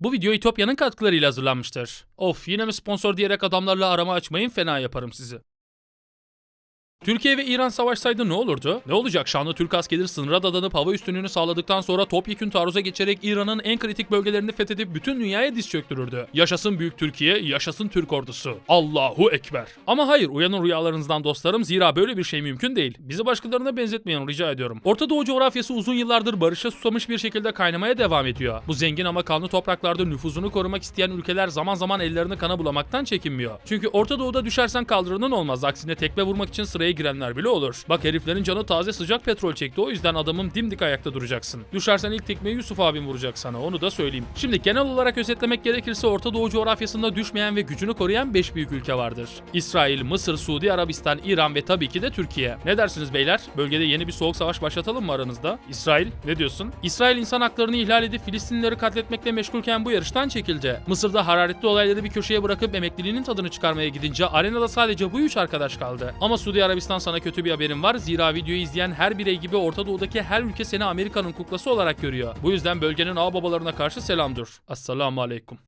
Bu video İtopya'nın katkılarıyla hazırlanmıştır. Of yine mi sponsor diyerek adamlarla arama açmayın fena yaparım sizi. Türkiye ve İran savaşsaydı ne olurdu? Ne olacak? Şanlı Türk askerleri sınıra dadanıp hava üstünlüğünü sağladıktan sonra topyekün taarruza geçerek İran'ın en kritik bölgelerini fethedip bütün dünyaya diz çöktürürdü. Yaşasın büyük Türkiye, yaşasın Türk ordusu. Allahu Ekber. Ama hayır uyanın rüyalarınızdan dostlarım zira böyle bir şey mümkün değil. Bizi başkalarına benzetmeyin rica ediyorum. Orta Doğu coğrafyası uzun yıllardır barışa susamış bir şekilde kaynamaya devam ediyor. Bu zengin ama kanlı topraklarda nüfuzunu korumak isteyen ülkeler zaman zaman ellerini kana bulamaktan çekinmiyor. Çünkü Orta Doğu'da düşersen kaldırının olmaz. Aksine tekme vurmak için sıraya girenler bile olur. Bak heriflerin canı taze sıcak petrol çekti. O yüzden adamım dimdik ayakta duracaksın. Düşersen ilk tekmeyi Yusuf abim vuracak sana. Onu da söyleyeyim. Şimdi genel olarak özetlemek gerekirse Orta Doğu coğrafyasında düşmeyen ve gücünü koruyan 5 büyük ülke vardır. İsrail, Mısır, Suudi Arabistan, İran ve tabii ki de Türkiye. Ne dersiniz beyler? Bölgede yeni bir soğuk savaş başlatalım mı aranızda? İsrail ne diyorsun? İsrail insan haklarını ihlal edip Filistinlileri katletmekle meşgulken bu yarıştan çekildi. Mısır'da hararetli olayları bir köşeye bırakıp emekliliğinin tadını çıkarmaya gidince arenada sadece bu üç arkadaş kaldı. Ama Suudi Arabistan sana kötü bir haberim var. Zira videoyu izleyen her birey gibi Orta Doğu'daki her ülke seni Amerika'nın kuklası olarak görüyor. Bu yüzden bölgenin ağababalarına karşı selam dur. Assalamu alaikum.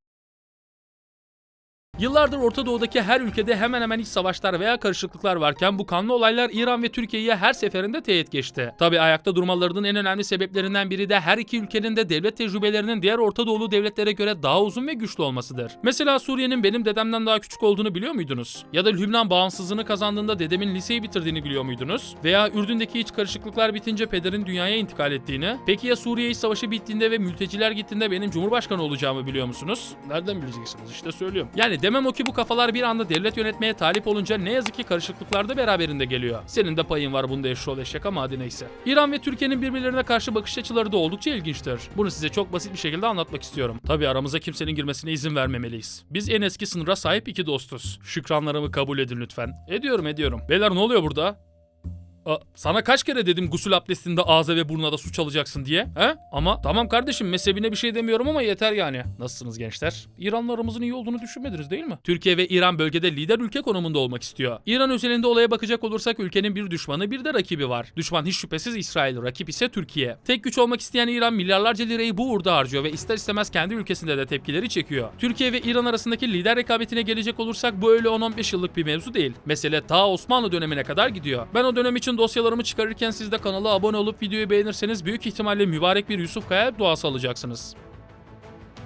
Yıllardır Orta Doğu'daki her ülkede hemen hemen iç savaşlar veya karışıklıklar varken bu kanlı olaylar İran ve Türkiye'ye her seferinde teğet geçti. Tabi ayakta durmalarının en önemli sebeplerinden biri de her iki ülkenin de devlet tecrübelerinin diğer Orta Doğulu devletlere göre daha uzun ve güçlü olmasıdır. Mesela Suriye'nin benim dedemden daha küçük olduğunu biliyor muydunuz? Ya da Lübnan bağımsızlığını kazandığında dedemin liseyi bitirdiğini biliyor muydunuz? Veya Ürdün'deki iç karışıklıklar bitince pederin dünyaya intikal ettiğini? Peki ya Suriye İç Savaşı bittiğinde ve mülteciler gittiğinde benim Cumhurbaşkanı olacağımı biliyor musunuz? Nereden bileceksiniz? İşte söylüyorum. Yani demem o ki bu kafalar bir anda devlet yönetmeye talip olunca ne yazık ki karışıklıklar da beraberinde geliyor. Senin de payın var bunda eşşoğlu eşek ama hadi neyse. İran ve Türkiye'nin birbirlerine karşı bakış açıları da oldukça ilginçtir. Bunu size çok basit bir şekilde anlatmak istiyorum. Tabi aramıza kimsenin girmesine izin vermemeliyiz. Biz en eski sınıra sahip iki dostuz. Şükranlarımı kabul edin lütfen. Ediyorum ediyorum. Beyler ne oluyor burada? Sana kaç kere dedim gusül abdestinde ağza ve burnuna da su çalacaksın diye? He? Ama tamam kardeşim mezhebine bir şey demiyorum ama yeter yani. Nasılsınız gençler? İran'la aramızın iyi olduğunu düşünmediniz değil mi? Türkiye ve İran bölgede lider ülke konumunda olmak istiyor. İran özelinde olaya bakacak olursak ülkenin bir düşmanı bir de rakibi var. Düşman hiç şüphesiz İsrail, rakip ise Türkiye. Tek güç olmak isteyen İran milyarlarca lirayı bu uğurda harcıyor ve ister istemez kendi ülkesinde de tepkileri çekiyor. Türkiye ve İran arasındaki lider rekabetine gelecek olursak bu öyle 10-15 yıllık bir mevzu değil. Mesele ta Osmanlı dönemine kadar gidiyor. Ben o dönem için dosyalarımı çıkarırken siz de kanala abone olup videoyu beğenirseniz büyük ihtimalle mübarek bir Yusuf Kaya duası alacaksınız.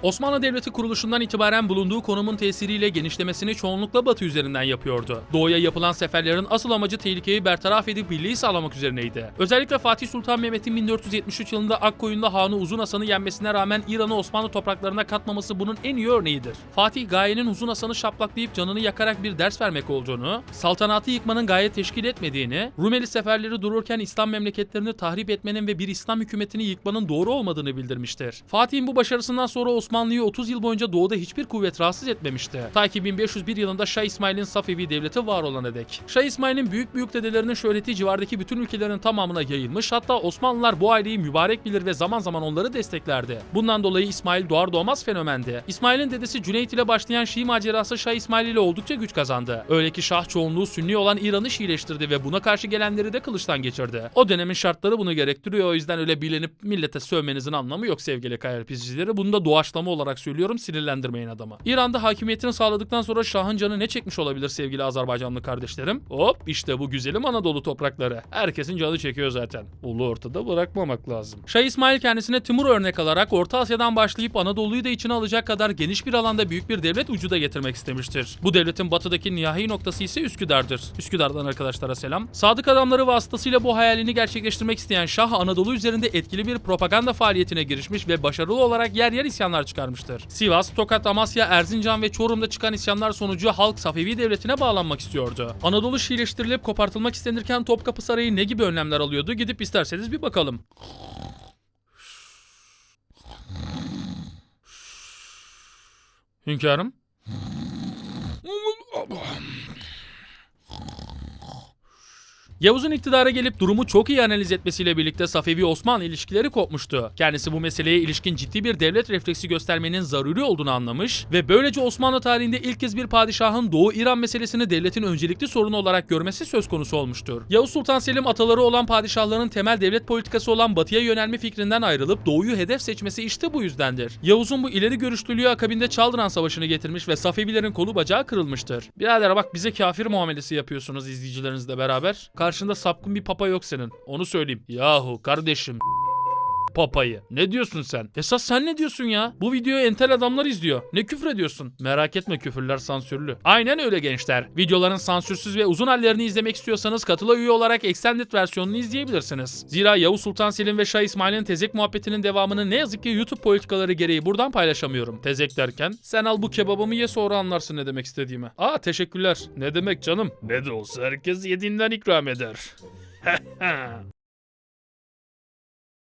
Osmanlı Devleti kuruluşundan itibaren bulunduğu konumun tesiriyle genişlemesini çoğunlukla batı üzerinden yapıyordu. Doğuya yapılan seferlerin asıl amacı tehlikeyi bertaraf edip birliği sağlamak üzerineydi. Özellikle Fatih Sultan Mehmet'in 1473 yılında Akkoyunlu Hanı Uzun Hasan'ı yenmesine rağmen İran'ı Osmanlı topraklarına katmaması bunun en iyi örneğidir. Fatih gayenin Uzun Hasan'ı şaplaklayıp canını yakarak bir ders vermek olduğunu, saltanatı yıkmanın gaye teşkil etmediğini, Rumeli seferleri dururken İslam memleketlerini tahrip etmenin ve bir İslam hükümetini yıkmanın doğru olmadığını bildirmiştir. Fatih'in bu başarısından sonra Osmanlı'yı 30 yıl boyunca doğuda hiçbir kuvvet rahatsız etmemişti. Ta ki 1501 yılında Şah İsmail'in Safevi devleti var olana dek. Şah İsmail'in büyük büyük dedelerinin şöhreti civardaki bütün ülkelerin tamamına yayılmış hatta Osmanlılar bu aileyi mübarek bilir ve zaman zaman onları desteklerdi. Bundan dolayı İsmail doğar doğmaz fenomendi. İsmail'in dedesi Cüneyt ile başlayan Şii macerası Şah İsmail ile oldukça güç kazandı. Öyle ki Şah çoğunluğu Sünni olan İran'ı Şiileştirdi ve buna karşı gelenleri de kılıçtan geçirdi. O dönemin şartları bunu gerektiriyor o yüzden öyle bilinip millete sövmenizin anlamı yok sevgili KRP'cileri. Bunu da doğaçlama olarak söylüyorum sinirlendirmeyin adamı. İran'da hakimiyetini sağladıktan sonra Şah'ın canı ne çekmiş olabilir sevgili Azerbaycanlı kardeşlerim? Hop işte bu güzelim Anadolu toprakları. Herkesin canı çekiyor zaten. Ulu ortada bırakmamak lazım. Şah İsmail kendisine Timur örnek alarak Orta Asya'dan başlayıp Anadolu'yu da içine alacak kadar geniş bir alanda büyük bir devlet ucuda getirmek istemiştir. Bu devletin batıdaki nihai noktası ise Üsküdar'dır. Üsküdar'dan arkadaşlara selam. Sadık adamları vasıtasıyla bu hayalini gerçekleştirmek isteyen Şah Anadolu üzerinde etkili bir propaganda faaliyetine girişmiş ve başarılı olarak yer yer isyanlar çıkarmıştır. Sivas, Tokat, Amasya, Erzincan ve Çorum'da çıkan isyanlar sonucu halk Safevi devletine bağlanmak istiyordu. Anadolu Şiileştirilip kopartılmak istenirken Topkapı Sarayı ne gibi önlemler alıyordu gidip isterseniz bir bakalım. Hünkârım. Yavuz'un iktidara gelip durumu çok iyi analiz etmesiyle birlikte Safevi-Osmanlı ilişkileri kopmuştu. Kendisi bu meseleye ilişkin ciddi bir devlet refleksi göstermenin zaruri olduğunu anlamış ve böylece Osmanlı tarihinde ilk kez bir padişahın Doğu İran meselesini devletin öncelikli sorunu olarak görmesi söz konusu olmuştur. Yavuz Sultan Selim ataları olan padişahların temel devlet politikası olan batıya yönelme fikrinden ayrılıp doğuyu hedef seçmesi işte bu yüzdendir. Yavuz'un bu ileri görüşlülüğü akabinde Çaldıran Savaşı'nı getirmiş ve Safevilerin kolu bacağı kırılmıştır. Birader bak bize kafir muamelesi yapıyorsunuz izleyicilerinizle beraber. Karşında sapkın bir papa yok senin. Onu söyleyeyim. Yahu kardeşim papayı. Ne diyorsun sen? Esas sen ne diyorsun ya? Bu videoyu entel adamlar izliyor. Ne küfür ediyorsun? Merak etme küfürler sansürlü. Aynen öyle gençler. Videoların sansürsüz ve uzun hallerini izlemek istiyorsanız katıla üye olarak extended versiyonunu izleyebilirsiniz. Zira Yavuz Sultan Selim ve Şah İsmail'in tezek muhabbetinin devamını ne yazık ki YouTube politikaları gereği buradan paylaşamıyorum. Tezek derken sen al bu kebabımı ye sonra anlarsın ne demek istediğimi. Aa teşekkürler. Ne demek canım? Ne de olsa herkes yediğinden ikram eder.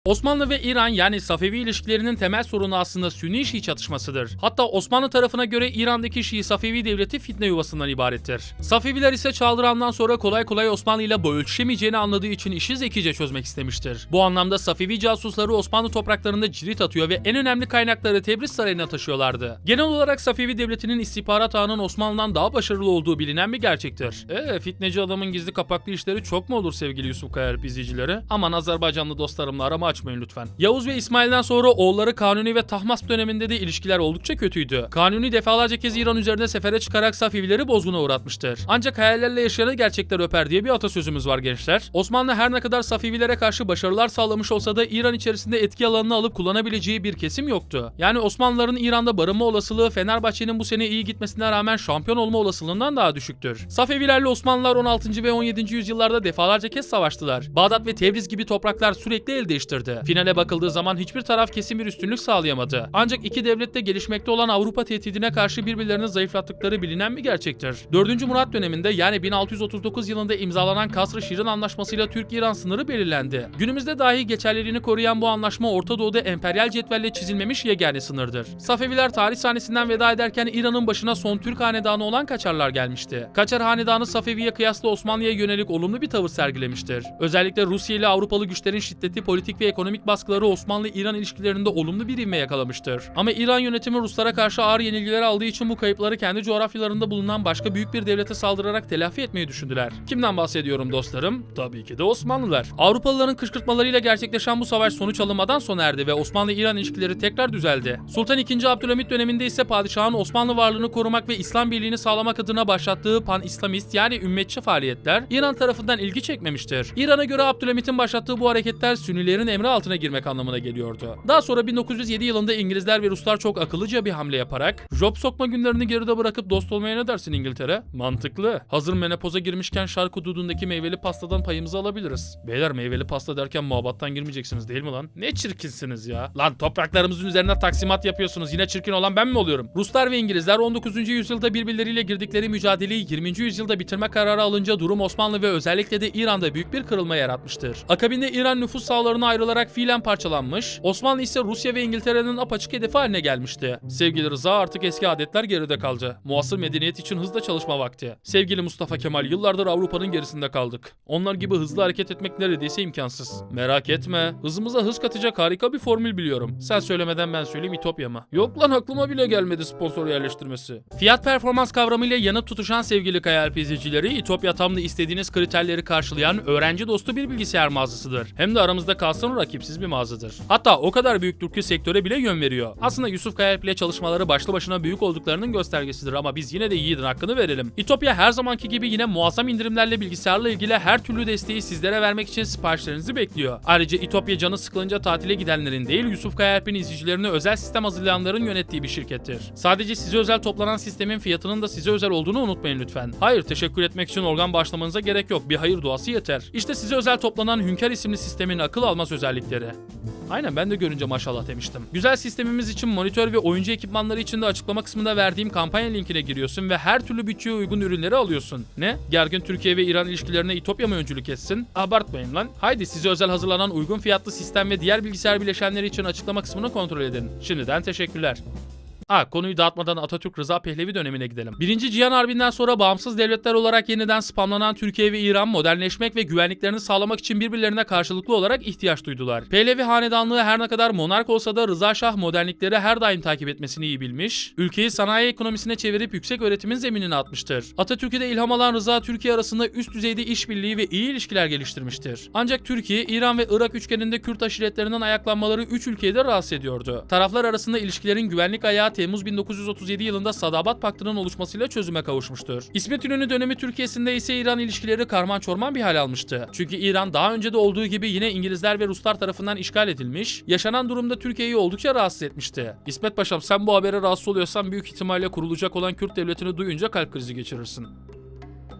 Osmanlı ve İran yani Safevi ilişkilerinin temel sorunu aslında Sünni-Şii çatışmasıdır. Hatta Osmanlı tarafına göre İran'daki Şii Safevi devleti fitne yuvasından ibarettir. Safeviler ise Çaldıran'dan sonra kolay kolay Osmanlı ile ölçüşemeyeceğini anladığı için işi zekice çözmek istemiştir. Bu anlamda Safevi casusları Osmanlı topraklarında cirit atıyor ve en önemli kaynakları Tebriz Sarayı'na taşıyorlardı. Genel olarak Safevi devletinin istihbarat ağının Osmanlı'dan daha başarılı olduğu bilinen bir gerçektir. Eee fitneci adamın gizli kapaklı işleri çok mu olur sevgili Yusuf Kayalp izleyicileri? Aman Azerbaycanlı dostlarımla arama açmayın lütfen. Yavuz ve İsmail'den sonra oğulları Kanuni ve Tahmasp döneminde de ilişkiler oldukça kötüydü. Kanuni defalarca kez İran üzerine sefere çıkarak Safivileri bozguna uğratmıştır. Ancak hayallerle yaşayanı gerçekler öper diye bir atasözümüz var gençler. Osmanlı her ne kadar Safivilere karşı başarılar sağlamış olsa da İran içerisinde etki alanını alıp kullanabileceği bir kesim yoktu. Yani Osmanlıların İran'da barınma olasılığı Fenerbahçe'nin bu sene iyi gitmesine rağmen şampiyon olma olasılığından daha düşüktür. Safevilerle Osmanlılar 16. ve 17. yüzyıllarda defalarca kez savaştılar. Bağdat ve Tebriz gibi topraklar sürekli el değiştirdi. Finale bakıldığı zaman hiçbir taraf kesin bir üstünlük sağlayamadı. Ancak iki devlet de gelişmekte olan Avrupa tehdidine karşı birbirlerini zayıflattıkları bilinen bir gerçektir. 4. Murat döneminde yani 1639 yılında imzalanan Kasr-ı Şirin Anlaşması'yla Türk-İran sınırı belirlendi. Günümüzde dahi geçerliliğini koruyan bu anlaşma Orta Doğu'da emperyal cetvelle çizilmemiş yegane sınırdır. Safeviler tarih sahnesinden veda ederken İran'ın başına son Türk hanedanı olan Kaçarlar gelmişti. Kaçar hanedanı Safevi'ye kıyasla Osmanlı'ya yönelik olumlu bir tavır sergilemiştir. Özellikle Rusya ile Avrupalı güçlerin şiddetli politik ve ekonomik baskıları Osmanlı-İran ilişkilerinde olumlu bir ivme yakalamıştır. Ama İran yönetimi Ruslara karşı ağır yenilgiler aldığı için bu kayıpları kendi coğrafyalarında bulunan başka büyük bir devlete saldırarak telafi etmeyi düşündüler. Kimden bahsediyorum dostlarım? Tabii ki de Osmanlılar. Avrupalıların kışkırtmalarıyla gerçekleşen bu savaş sonuç alınmadan sona erdi ve Osmanlı-İran ilişkileri tekrar düzeldi. Sultan II. Abdülhamit döneminde ise padişahın Osmanlı varlığını korumak ve İslam birliğini sağlamak adına başlattığı pan-İslamist yani ümmetçi faaliyetler İran tarafından ilgi çekmemiştir. İran'a göre Abdülhamit'in başlattığı bu hareketler Sünnilerin emri altına girmek anlamına geliyordu. Daha sonra 1907 yılında İngilizler ve Ruslar çok akıllıca bir hamle yaparak job sokma günlerini geride bırakıp dost olmaya ne dersin İngiltere? Mantıklı. Hazır menopoza girmişken şarkı hududundaki meyveli pastadan payımızı alabiliriz. Beyler meyveli pasta derken muhabbattan girmeyeceksiniz değil mi lan? Ne çirkinsiniz ya. Lan topraklarımızın üzerine taksimat yapıyorsunuz. Yine çirkin olan ben mi oluyorum? Ruslar ve İngilizler 19. yüzyılda birbirleriyle girdikleri mücadeleyi 20. yüzyılda bitirme kararı alınca durum Osmanlı ve özellikle de İran'da büyük bir kırılma yaratmıştır. Akabinde İran nüfus sahalarına ayrılarak fiilen parçalanmış, Osmanlı ise Rusya ve İngiltere'nin apaçık hedefi haline gelmişti. Sevgili Rıza artık eski adetler geride kaldı. Muasır medeniyet için hızla çalışma vakti. Sevgili Mustafa Kemal yıllardır Avrupa'nın gerisinde kaldık. Onlar gibi hızlı hareket etmek neredeyse imkansız. Merak etme. Hızımıza hız katacak harika bir formül biliyorum. Sen söylemeden ben söyleyeyim İtopya mı? Yok lan aklıma bile gelmedi sponsor yerleştirmesi. Fiyat performans kavramıyla yanıt tutuşan sevgili Kayalp izleyicileri İtopya tam da istediğiniz kriterleri karşılayan öğrenci dostu bir bilgisayar mağazasıdır. Hem de aramızda kalsın rakipsiz bir mağazadır. Hatta o kadar büyüktür ki sektöre bile yön veriyor. Aslında Yusuf Kayalp ile çalışmaları başlı başına büyük olduklarının göstergesidir ama biz yine de yiğidin hakkını verelim. İtopya her zamanki gibi yine muazzam indirimlerle bilgisayarla ilgili her türlü desteği sizlere vermek için siparişlerinizi bekliyor. Ayrıca İtopya canı sıkılınca tatile gidenlerin değil Yusuf Kayalp'in izleyicilerine özel sistem hazırlayanların yönettiği bir şirkettir. Sadece size özel toplanan sistemin fiyatının da size özel olduğunu unutmayın lütfen. Hayır teşekkür etmek için organ başlamanıza gerek yok. Bir hayır duası yeter. İşte size özel toplanan Hünkar isimli sistemin akıl almaz özellikleri. Aynen ben de görünce maşallah demiştim. Güzel sistemimiz için monitör ve oyuncu ekipmanları için de açıklama kısmında verdiğim kampanya linkine giriyorsun ve her türlü bütçeye uygun ürünleri alıyorsun. Ne? Gergin Türkiye ve İran ilişkilerine İtopya mı öncülük etsin? Abartmayın lan. Haydi size özel hazırlanan uygun fiyatlı sistem ve diğer bilgisayar bileşenleri için açıklama kısmını kontrol edin. Şimdiden teşekkürler. Ha konuyu dağıtmadan Atatürk Rıza Pehlevi dönemine gidelim. Birinci Cihan Harbi'nden sonra bağımsız devletler olarak yeniden spamlanan Türkiye ve İran modernleşmek ve güvenliklerini sağlamak için birbirlerine karşılıklı olarak ihtiyaç duydular. Pehlevi hanedanlığı her ne kadar monark olsa da Rıza Şah modernlikleri her daim takip etmesini iyi bilmiş, ülkeyi sanayi ekonomisine çevirip yüksek öğretimin zeminini atmıştır. Atatürk'e de ilham alan Rıza Türkiye arasında üst düzeyde işbirliği ve iyi ilişkiler geliştirmiştir. Ancak Türkiye, İran ve Irak üçgeninde Kürt aşiretlerinden ayaklanmaları üç ülkeyi de rahatsız ediyordu. Taraflar arasında ilişkilerin güvenlik ayağı Temmuz 1937 yılında Sadabat Paktı'nın oluşmasıyla çözüme kavuşmuştur. İsmet İnönü dönemi Türkiye'sinde ise İran ilişkileri karman çorman bir hal almıştı. Çünkü İran daha önce de olduğu gibi yine İngilizler ve Ruslar tarafından işgal edilmiş, yaşanan durumda Türkiye'yi oldukça rahatsız etmişti. İsmet Paşam sen bu habere rahatsız oluyorsan büyük ihtimalle kurulacak olan Kürt devletini duyunca kalp krizi geçirirsin.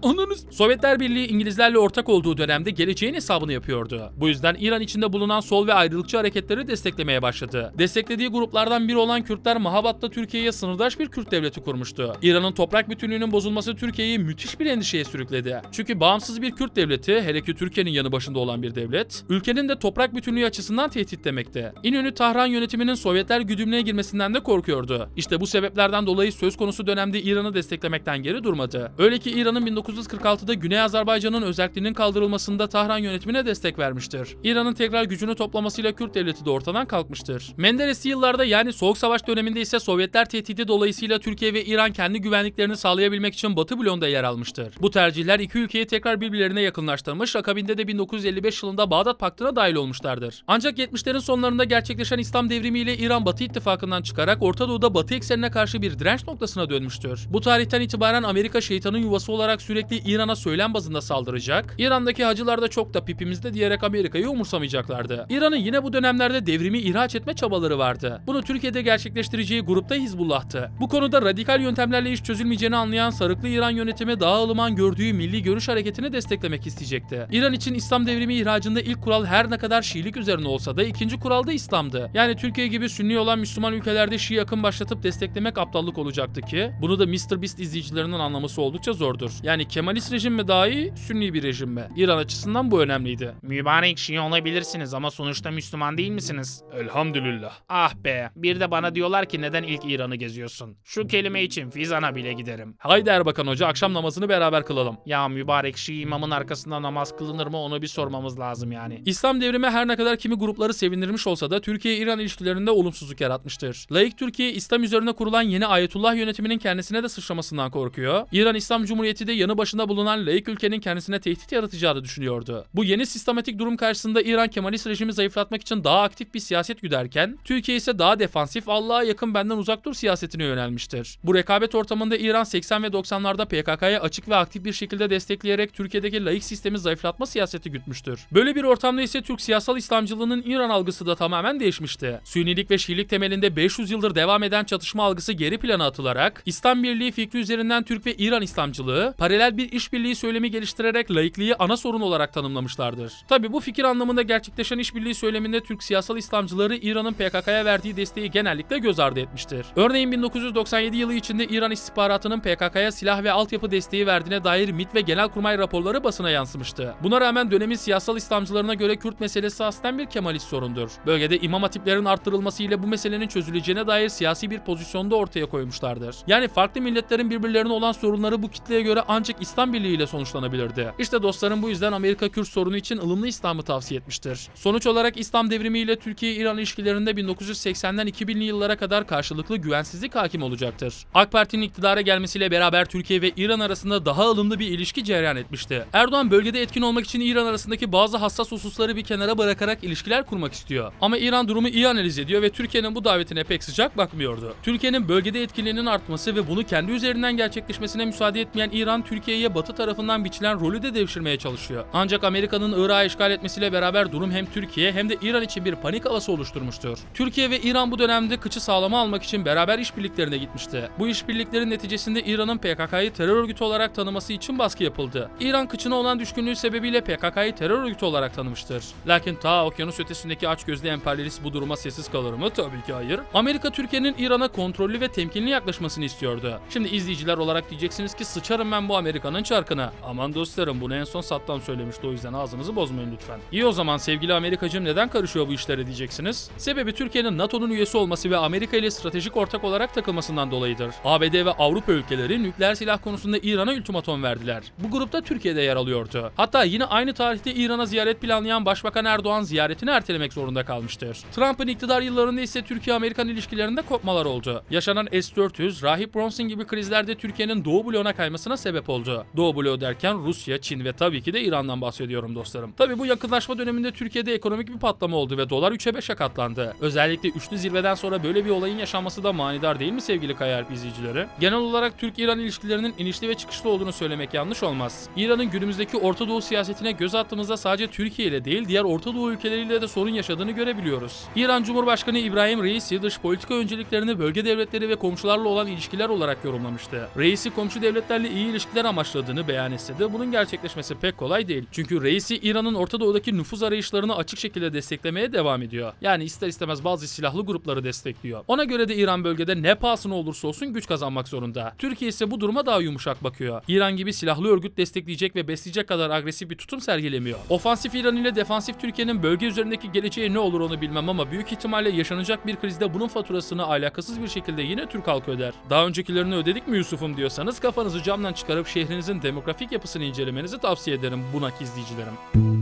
Ananız. Sovyetler Birliği İngilizlerle ortak olduğu dönemde geleceğin hesabını yapıyordu. Bu yüzden İran içinde bulunan sol ve ayrılıkçı hareketleri desteklemeye başladı. Desteklediği gruplardan biri olan Kürtler Mahabat'ta Türkiye'ye sınırdaş bir Kürt devleti kurmuştu. İran'ın toprak bütünlüğünün bozulması Türkiye'yi müthiş bir endişeye sürükledi. Çünkü bağımsız bir Kürt devleti, hele ki Türkiye'nin yanı başında olan bir devlet, ülkenin de toprak bütünlüğü açısından tehdit demekti. İnönü Tahran yönetiminin Sovyetler güdümlüğe girmesinden de korkuyordu. İşte bu sebeplerden dolayı söz konusu dönemde İran'ı desteklemekten geri durmadı. Öyle ki İran'ın 1946'da Güney Azerbaycan'ın özelliğinin kaldırılmasında Tahran yönetimine destek vermiştir. İran'ın tekrar gücünü toplamasıyla Kürt devleti de ortadan kalkmıştır. Menderesli yıllarda yani Soğuk Savaş döneminde ise Sovyetler tehdidi dolayısıyla Türkiye ve İran kendi güvenliklerini sağlayabilmek için Batı bloğunda yer almıştır. Bu tercihler iki ülkeyi tekrar birbirlerine yakınlaştırmış, akabinde de 1955 yılında Bağdat Paktı'na dahil olmuşlardır. Ancak 70'lerin sonlarında gerçekleşen İslam devrimiyle İran Batı ittifakından çıkarak Orta Doğu'da Batı eksenine karşı bir direnç noktasına dönmüştür. Bu tarihten itibaren Amerika şeytanın yuvası olarak sürekli İran'a söylem bazında saldıracak, İran'daki hacılar da çok da pipimizde diyerek Amerika'yı umursamayacaklardı. İran'ın yine bu dönemlerde devrimi ihraç etme çabaları vardı. Bunu Türkiye'de gerçekleştireceği grupta Hizbullah'tı. Bu konuda radikal yöntemlerle iş çözülmeyeceğini anlayan sarıklı İran yönetimi daha ılıman gördüğü milli görüş hareketini desteklemek isteyecekti. İran için İslam devrimi ihracında ilk kural her ne kadar Şiilik üzerine olsa da ikinci kural da İslam'dı. Yani Türkiye gibi Sünni olan Müslüman ülkelerde Şii akım başlatıp desteklemek aptallık olacaktı ki bunu da Mr. Beast izleyicilerinin anlaması oldukça zordur. Yani Kemalist rejim mi daha iyi, Sünni bir rejim mi? İran açısından bu önemliydi. Mübarek Şii olabilirsiniz ama sonuçta Müslüman değil misiniz? Elhamdülillah. Ah be, bir de bana diyorlar ki neden ilk İran'ı geziyorsun? Şu kelime için Fizan'a bile giderim. Haydi Erbakan Hoca akşam namazını beraber kılalım. Ya mübarek Şii imamın arkasında namaz kılınır mı onu bir sormamız lazım yani. İslam devrimi her ne kadar kimi grupları sevindirmiş olsa da Türkiye-İran ilişkilerinde olumsuzluk yaratmıştır. Laik Türkiye İslam üzerine kurulan yeni Ayetullah yönetiminin kendisine de sıçramasından korkuyor. İran İslam Cumhuriyeti de yanı başında bulunan laik ülkenin kendisine tehdit yaratacağını düşünüyordu. Bu yeni sistematik durum karşısında İran Kemalist rejimi zayıflatmak için daha aktif bir siyaset güderken, Türkiye ise daha defansif Allah'a yakın benden uzak dur siyasetine yönelmiştir. Bu rekabet ortamında İran 80 ve 90'larda PKK'ya açık ve aktif bir şekilde destekleyerek Türkiye'deki laik sistemi zayıflatma siyaseti gütmüştür. Böyle bir ortamda ise Türk siyasal İslamcılığının İran algısı da tamamen değişmişti. Sünnilik ve Şiilik temelinde 500 yıldır devam eden çatışma algısı geri plana atılarak İslam Birliği fikri üzerinden Türk ve İran İslamcılığı paralel bir işbirliği söylemi geliştirerek laikliği ana sorun olarak tanımlamışlardır. Tabi bu fikir anlamında gerçekleşen işbirliği söyleminde Türk siyasal İslamcıları İran'ın PKK'ya verdiği desteği genellikle göz ardı etmiştir. Örneğin 1997 yılı içinde İran istihbaratının PKK'ya silah ve altyapı desteği verdiğine dair MİT ve Genelkurmay raporları basına yansımıştı. Buna rağmen dönemin siyasal İslamcılarına göre Kürt meselesi aslen bir Kemalist sorundur. Bölgede imam hatiplerin arttırılması ile bu meselenin çözüleceğine dair siyasi bir pozisyonda ortaya koymuşlardır. Yani farklı milletlerin birbirlerine olan sorunları bu kitleye göre ancak İslam Birliği ile sonuçlanabilirdi. İşte dostlarım bu yüzden Amerika Kürt sorunu için ılımlı İslam'ı tavsiye etmiştir. Sonuç olarak İslam devrimi ile Türkiye-İran ilişkilerinde 1980'den 2000'li yıllara kadar karşılıklı güvensizlik hakim olacaktır. AK Parti'nin iktidara gelmesiyle beraber Türkiye ve İran arasında daha ılımlı bir ilişki cereyan etmişti. Erdoğan bölgede etkin olmak için İran arasındaki bazı hassas hususları bir kenara bırakarak ilişkiler kurmak istiyor. Ama İran durumu iyi analiz ediyor ve Türkiye'nin bu davetine pek sıcak bakmıyordu. Türkiye'nin bölgede etkinliğinin artması ve bunu kendi üzerinden gerçekleşmesine müsaade etmeyen İran, Türkiye'ye batı tarafından biçilen rolü de devşirmeye çalışıyor. Ancak Amerika'nın Irak'ı işgal etmesiyle beraber durum hem Türkiye hem de İran için bir panik havası oluşturmuştur. Türkiye ve İran bu dönemde kıçı sağlama almak için beraber işbirliklerine gitmişti. Bu işbirliklerin neticesinde İran'ın PKK'yı terör örgütü olarak tanıması için baskı yapıldı. İran kıçına olan düşkünlüğü sebebiyle PKK'yı terör örgütü olarak tanımıştır. Lakin ta okyanus ötesindeki açgözlü emperyalist bu duruma sessiz kalır mı? Tabii ki hayır. Amerika Türkiye'nin İran'a kontrollü ve temkinli yaklaşmasını istiyordu. Şimdi izleyiciler olarak diyeceksiniz ki sıçarım ben bu Amerika Amerika'nın çarkına. Aman dostlarım bunu en son Saddam söylemişti o yüzden ağzınızı bozmayın lütfen. İyi o zaman sevgili Amerikacım neden karışıyor bu işlere diyeceksiniz. Sebebi Türkiye'nin NATO'nun üyesi olması ve Amerika ile stratejik ortak olarak takılmasından dolayıdır. ABD ve Avrupa ülkeleri nükleer silah konusunda İran'a ultimatom verdiler. Bu grupta Türkiye'de yer alıyordu. Hatta yine aynı tarihte İran'a ziyaret planlayan Başbakan Erdoğan ziyaretini ertelemek zorunda kalmıştır. Trump'ın iktidar yıllarında ise Türkiye-Amerikan ilişkilerinde kopmalar oldu. Yaşanan S-400, Rahip Bronson gibi krizlerde Türkiye'nin Doğu bloğuna kaymasına sebep oldu. Doğu bloğu derken Rusya, Çin ve tabii ki de İran'dan bahsediyorum dostlarım. Tabii bu yakınlaşma döneminde Türkiye'de ekonomik bir patlama oldu ve dolar 3'e 5'e katlandı. Özellikle üçlü zirveden sonra böyle bir olayın yaşanması da manidar değil mi sevgili Kayalp izleyicileri? Genel olarak Türk-İran ilişkilerinin inişli ve çıkışlı olduğunu söylemek yanlış olmaz. İran'ın günümüzdeki Orta Doğu siyasetine göz attığımızda sadece Türkiye ile değil diğer Orta Doğu ülkeleriyle de sorun yaşadığını görebiliyoruz. İran Cumhurbaşkanı İbrahim Reisi dış politika önceliklerini bölge devletleri ve komşularla olan ilişkiler olarak yorumlamıştı. Reisi komşu devletlerle iyi ilişkiler amaçladığını beyan etse de bunun gerçekleşmesi pek kolay değil. Çünkü Reisi İran'ın Orta Doğu'daki nüfuz arayışlarını açık şekilde desteklemeye devam ediyor. Yani ister istemez bazı silahlı grupları destekliyor. Ona göre de İran bölgede ne pahasına olursa olsun güç kazanmak zorunda. Türkiye ise bu duruma daha yumuşak bakıyor. İran gibi silahlı örgüt destekleyecek ve besleyecek kadar agresif bir tutum sergilemiyor. Ofansif İran ile defansif Türkiye'nin bölge üzerindeki geleceği ne olur onu bilmem ama büyük ihtimalle yaşanacak bir krizde bunun faturasını alakasız bir şekilde yine Türk halkı öder. Daha öncekilerini ödedik mi Yusuf'um diyorsanız kafanızı camdan çıkarıp şehrinizin demografik yapısını incelemenizi tavsiye ederim bunak izleyicilerim.